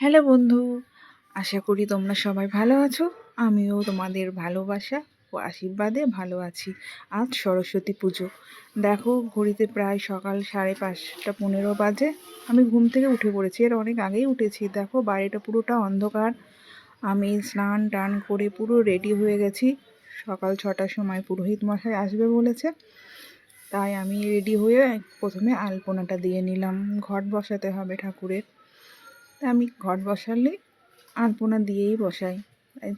Hello বন্ধু, আশা করি তোমরা সবাই ভালো আছো। আমিও তোমাদের ভালোবাসা ও আশীর্বাদে ভালো আছি। আজ সরস্বতী পুজো। দেখো, ঘড়িতে প্রায় সকাল সাড়ে পাঁচটা পনেরো বাজে। আমি ঘুম থেকে উঠে পড়েছি, এর অনেক আগেই উঠেছি। দেখো বাড়িটা পুরোটা অন্ধকার। আমি স্নান টান করে পুরো রেডি হয়ে গেছি। সকাল ছটার সময় পুরোহিত মশাই আসবে বলেছে। তাই আমি রেডি হয়ে প্রথমে আলপনাটা দিয়ে নিলাম। ঘট বসাতে হবে ঠাকুরের। তা আমি ঘট বসালে আলপনা দিয়েই বসাই।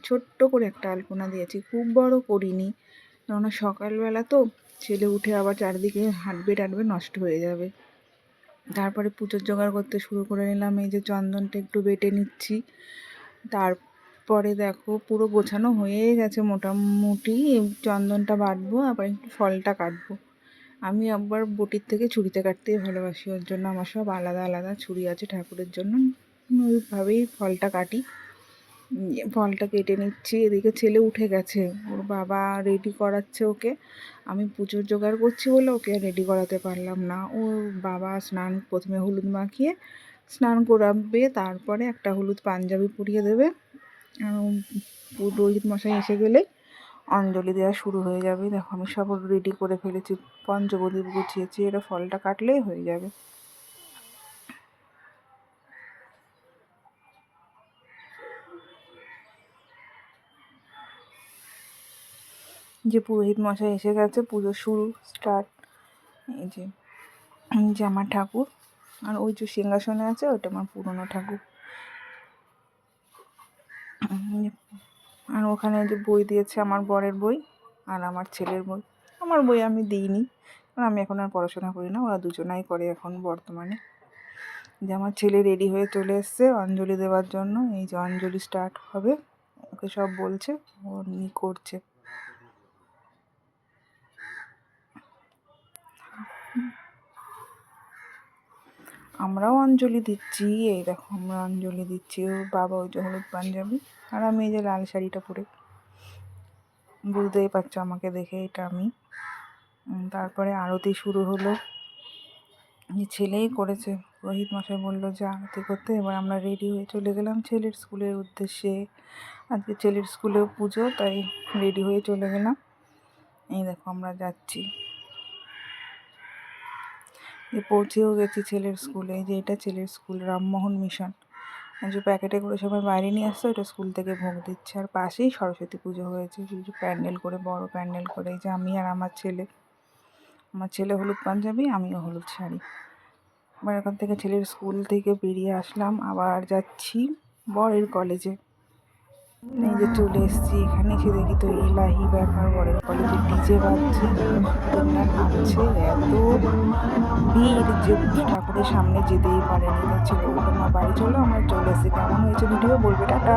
ছোট্ট করে একটা আলপনা দিয়েছি, খুব বড় করিনি। কেননা সকালবেলা তো ছেলে উঠে আবার চারিদিকে হাঁটবে টাটবে নষ্ট হয়ে যাবে। তারপরে পুজোর জোগাড় করতে শুরু করে নিলাম, এই যে চন্দনটা একটু বেটে নিচ্ছি। তারপরে দেখো পুরো গোছানো হয়ে গেছে মোটামুটি, চন্দনটা বাটবো, আবার একটু ফলটা কাটবো। আমি আবার বটির থেকে ছুরিতে কাটতেই ভালোবাসি, ওর জন্য আমার সব আলাদা আলাদা ছুরি আছে ঠাকুরের জন্য। ওইভাবেই ফলটা কাটি। ফলটা কেটে নিচ্ছি, এদিকে ছেলে উঠে গেছে। ওর বাবা রেডি করাচ্ছে ওকে। আমি পুজোর জোগাড় করছি বলে ওকে রেডি করাতে পারলাম না। ওর বাবা স্নান প্রথমে হলুদ মাখিয়ে স্নান করাবে, তারপরে একটা হলুদ পাঞ্জাবি পরিয়ে দেবে। পুরোহিত মশাই এসে গেলে অঞ্জলি দেওয়া শুরু হয়ে যাবে। দেখো আমি সব রেডি করে ফেলেছি পঞ্চপ্রদীপ গুছিয়েছি এটা ফলটা কাটলেই হয়ে যাবে। যে পুরোহিত মশাই এসে গেছে, পুজো শুরু স্টার্ট এই যে যে আমার ঠাকুর, আর ওই যে সিংহাসনে আছে ওটা আমার পুরনো ঠাকুর। আর ওখানে যে বই দিয়েছে আমার বরের বই, আর আমার ছেলের বই। আমার বই আমি দিইনি, কারণ আমি এখন আর পড়াশোনা করি না, ওরা দুজনাই করে এখন বর্তমানে। যে আমার ছেলে রেডি হয়ে চলে এসছে অঞ্জলি দেওয়ার জন্য, এই যে অঞ্জলি স্টার্ট হবে, ওকে সব বলছে, ও করছে। আমরাও অঞ্জলি দিচ্ছি, এই দেখো আমরা অঞ্জলি দিচ্ছি, ও বাবা ওই যে হলুদ পাঞ্জাবি আর আমি এই যে লাল শাড়িটা পরে। বুঝতেই পারছ আমাকে দেখে এটা আমি। তারপরে আরতি শুরু হলো। ছেলেই করেছে রোহিত মশাই বলল, যে আরতি করতে। এবার আমরা রেডি হয়ে চলে গেলাম ছেলের স্কুলের উদ্দেশ্যে। আজকে ছেলের স্কুলেও পুজো, তাই রেডি হয়ে চলে গেলাম। এই দেখো আমরা যাচ্ছি। পৌঁছেও গেছি ছেলের স্কুলে যে এটা ছেলের স্কুল রামমোহন মিশন যে প্যাকেটে করে সবাই বাইরে নিয়ে আসছে, ওটা স্কুল থেকে ভোগ দিচ্ছে। আর পাশেই সরস্বতী পুজো হয়েছে কিছু প্যান্ডেল করে, বড় প্যান্ডেল করে যে আমি আর আমার ছেলে। আমার ছেলে হলুদ পাঞ্জাবি, আমিও হলুদ শাড়ি। এবার এখান থেকে ছেলের স্কুল থেকে বেরিয়ে আসলাম, আবার যাচ্ছি বরের কলেজে এই যে চলে এসেছি এখানে এসে দেখি তো ইলাহি ব্যাপার, বড় কলেজে ডিজে বাজছে নাচছে, এত ভিড়, যে ঠাকুরের সামনে যেতেই পারেনি ছেলে মা, বাড়ি চলো, আমরা চলে এসেছি। কেমন হয়েছে ভিডিও বলবে, টাটা।